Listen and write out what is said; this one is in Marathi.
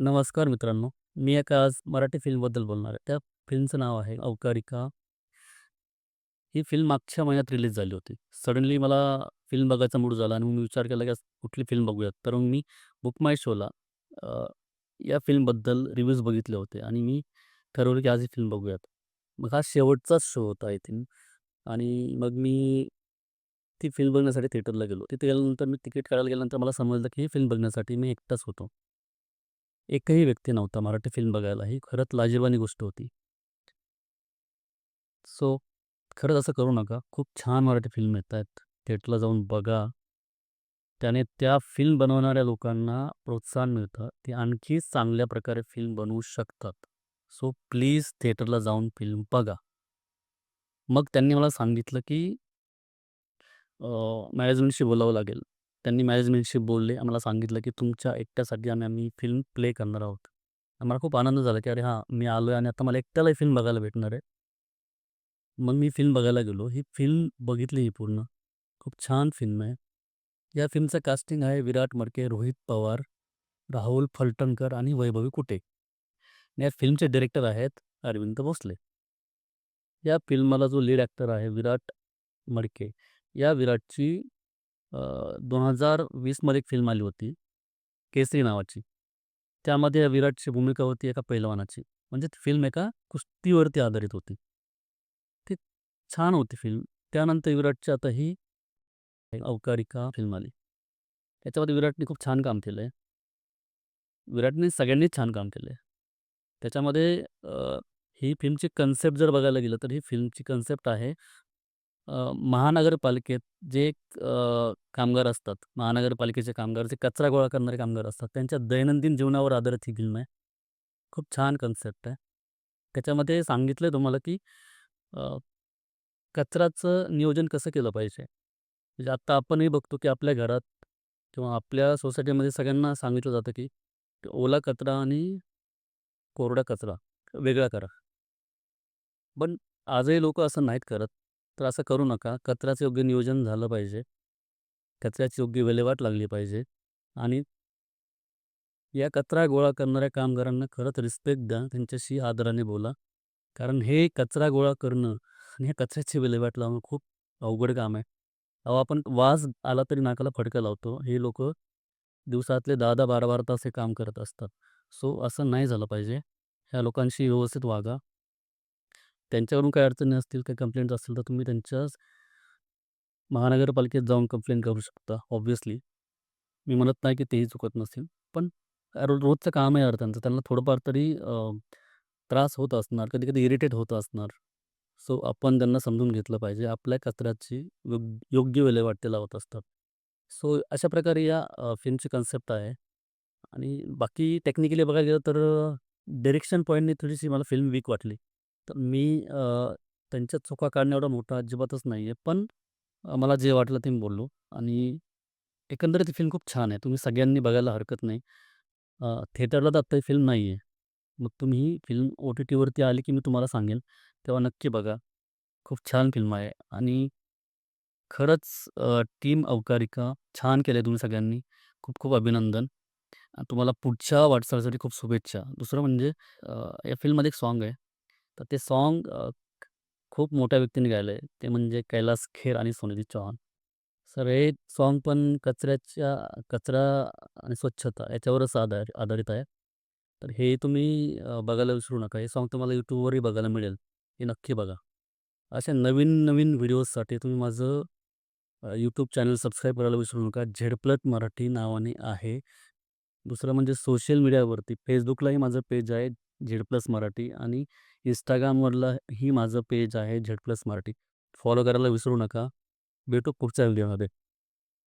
नमस्कार मित्रांनो. मी एका आज मराठी फिल्मबद्दल बोलणार आहे. त्या फिल्मचं नाव आहे अवकारिका. ही फिल्म मागच्या महिन्यात रिलीज झाली होती. सडनली मला फिल्म बघायचा मूड झाला आणि मी विचार केला की आज कुठली फिल्म बघूयात. तर मग मी बुक माय शोला या फिल्मबद्दल रिव्ह्यूज बघितले होते आणि मी ठरवलं की आज ही फिल्म बघूयात. मग हा शेवटचाच शो होता आय थिंक आणि मग मी ती फिल्म बघण्यासाठी थिएटरला गेलो. तिथे गेल्यानंतर मी तिकीट काढायला गेल्यानंतर मला समजलं की ही फिल्म बघण्यासाठी मी एकटाच होतो. एकही व्यक्ती नव्हता मराठी फिल्म बघायला. ही खरंच लाजिरवाणी गोष्ट होती. सो खरंच असं करू नका. खूप छान मराठी फिल्म येत आहेत थिएटरला जाऊन बघा. त्याने त्या फिल्म बनवणाऱ्या लोकांना प्रोत्साहन मिळतं. ते आणखी चांगल्या प्रकारे फिल्म बनवू शकतात. सो प्लीज थिएटरला जाऊन फिल्म बघा. मग त्यांनी मला सांगितलं की मॅनेजमेंटशी बोलावं लागेल. त्यांनी मॅनेजमेंटशी बोलले. आम्हाला सांगितलं की तुमच्या एकट्यासाठी आम्ही आम्ही फिल्म प्ले करणार आहोत. मला खूप आनंद झाला की अरे हां, मी आलोय आणि आता मला एकट्याला ही फिल्म बघायला भेटणार आहे. मग मी फिल्म बघायला गेलो. ही फिल्म बघितली ही पूर्ण. खूप छान फिल्म आहे. या फिल्मचं कास्टिंग आहे विराट मडके, रोहित पवार, राहुल फलटणकर आणि वैभवी कुटे. या फिल्मचे डिरेक्टर आहेत अरविंद भोसले. या फिल्मला जो लीड ॲक्टर आहे विराट मडके. या विराटची दोन हजार वीसमध्ये एक फिल्म आली होती, केसरी नावाची. त्यामध्ये विराटची भूमिका होती एका पैलवानाची. म्हणजे ती फिल्म एका कुस्तीवरती आधारित होती. ती छान होती फिल्म. त्यानंतर विराटची आता ही अवकारिका फिल्म आली. त्याच्यामध्ये विराटने खूप छान काम केलंय. विराटने सगळ्यांनीच छान काम केलंय. त्याच्यामध्ये ही फिल्मची कन्सेप्ट जर बघायला गेलं तर ही फिल्मची कन्सेप्ट आहे अ, महानगरपालिकेत जे अ, कामगार असतात, महानगरपालिकेचे कामगार जे कचरा गोळा करणारे कामगार असतात, त्यांच्या दैनंदिन जीवनावर आधारित ही फिल्म आहे. खूप छान कन्सेप्ट आहे. त्याच्यामध्ये सांगितलंय तुम्हाला की अ, कचऱ्याचं नियोजन कसं केलं पाहिजे. म्हणजे आता आपणही बघतो की आपल्या घरात किंवा आपल्या सोसायटीमध्ये सगळ्यांना सांगितलं जातं की ओला कचरा आणि कोरडा कचरा वेगळा करा. पण आजही लोकं असं नाहीत करत. तर असं करू नका. कचऱ्याचं योग्य नियोजन झालं पाहिजे. कचऱ्याची योग्य विल्हेवाट लागली पाहिजे आणि या कचरा गोळा करणाऱ्या कामगारांना खरंच रिस्पेक्ट द्या. त्यांच्याशी आदराने बोला. कारण हे कचरा गोळा करणं आणि ह्या कचऱ्याची विल्हेवाट लावणं खूप अवघड काम आहे. अहो, आपण वास आला तरी नाकाला फडका लावतो. हे लोक दिवसातले दहा दहा बारा बारा तास हे काम करत असतात. सो असं नाही झालं पाहिजे. ह्या लोकांशी व्यवस्थित वागा. त्यांच्याकडून काही अडचणी असतील, काही कंप्लेंट्स असतील तर तुम्ही त्यांच्याच महानगरपालिकेत जाऊन कंप्लेंट करू शकता ऑब्व्हियसली. मी म्हणत नाही की तेही चुकत नसतील. पण रो रोजचं काम आहे यार त्यांचं. त्यांना थोडंफार तरी त्रास होत असणार. कधी-कधी इरिटेट होत असणार. सो आपण त्यांना समजून घेतलं पाहिजे. आपल्या कचऱ्याची योग योग्य विल्हेवाट ते लावत असतात. सो अशा प्रकारे या फिल्मची कन्सेप्ट आहे आणि बाकी टेक्निकली बघायला गेलं तर डिरेक्शन पॉईंटने थोडीशी मला फिल्म वीक वाटली. तर मी अ, त्यांच्या चुका काढणं एवढा मोठा अजिबातच नाही आहे. पण अ, मला जे वाटलं ते मी बोललो आणि एकंदरीत ही फिल्म खूप छान आहे. तुम्ही सगळ्यांनी बघायला हरकत नाही. अ, थिएटरला तर आत्ता ही फिल्म नाही आहे. मग तुम्ही ही फिल्म ओ-टी-टीवरती आली की मी तुम्हाला सांगेन. तेव्हा नक्की बघा. खूप छान फिल्म आहे आणि खरंच अ, टीम अवकारिका छान केलंय तुम्ही सगळ्यांनी. खूप-खूप अभिनंदन. आणि तुम्हाला पुढच्या वाटचालीसाठी खूप शुभेच्छा. दुसरं म्हणजे अ, या फिल्ममध्ये एक सॉन्ग आहे. तर ते सॉन्ग अ, खूप मोठ्या व्यक्तीने गायलंय. ते म्हणजे कैलास खेर आणि सोनिधी चौहान. सर हे सॉन्ग पण कचऱ्याच्या कचरा आणि स्वच्छता याच्यावरच आधार आधारित आहे. तर हे तुम्ही अ, बघायला विसरू नका. हे सॉन्ग तुम्हाला YouTubeवरही बघायला मिळेल. हे नक्की बघा. अशा नवीन-नवीन व्हिडिओजसाठी तुम्ही माझं अ, YouTube चॅनल सबस्क्राईब करायला विसरू नका. झेडप्लस मराठी नावाने आहे. दुसरं म्हणजे सोशल मीडियावरती Facebookलाही माझं पेज आहे झेड प्लस मराठी आणि इंस्टाग्रामवरला ही माझं पेज आहे झेड प्लस मराठी. फॉलो करायला विसरू नका. भेटू पुढच्या व्हिडिओमध्ये.